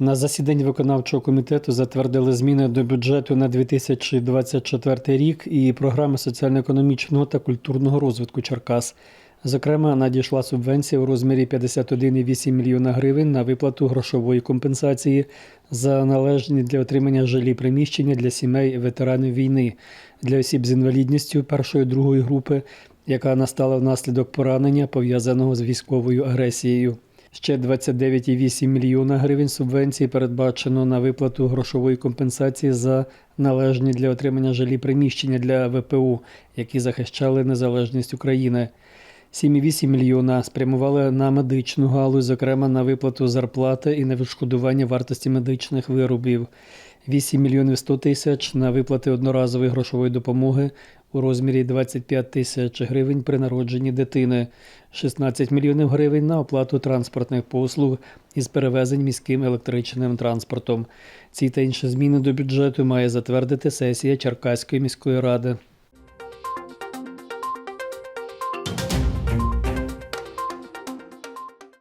На засіданні виконавчого комітету затвердили зміни до бюджету на 2024 рік і програми соціально-економічного та культурного розвитку Черкас. Зокрема, надійшла субвенція у розмірі 51,8 мільйона гривень на виплату грошової компенсації за належні для отримання жилі приміщення для сімей ветеранів війни, для осіб з інвалідністю першої другої групи, яка настала внаслідок поранення, пов'язаного з військовою агресією. Ще 29,8 мільйона гривень субвенції передбачено на виплату грошової компенсації за належні для отримання жилі приміщення для ВПУ, які захищали незалежність України. 7,8 мільйона спрямували на медичну галузь, зокрема на виплату зарплати і на відшкодування вартості медичних виробів. 8 мільйонів 100 тисяч на виплати одноразової грошової допомоги у розмірі 25 тисяч гривень при народженні дитини, 16 мільйонів гривень на оплату транспортних послуг із перевезень міським електричним транспортом. Ці та інші зміни до бюджету має затвердити сесія Черкаської міської ради.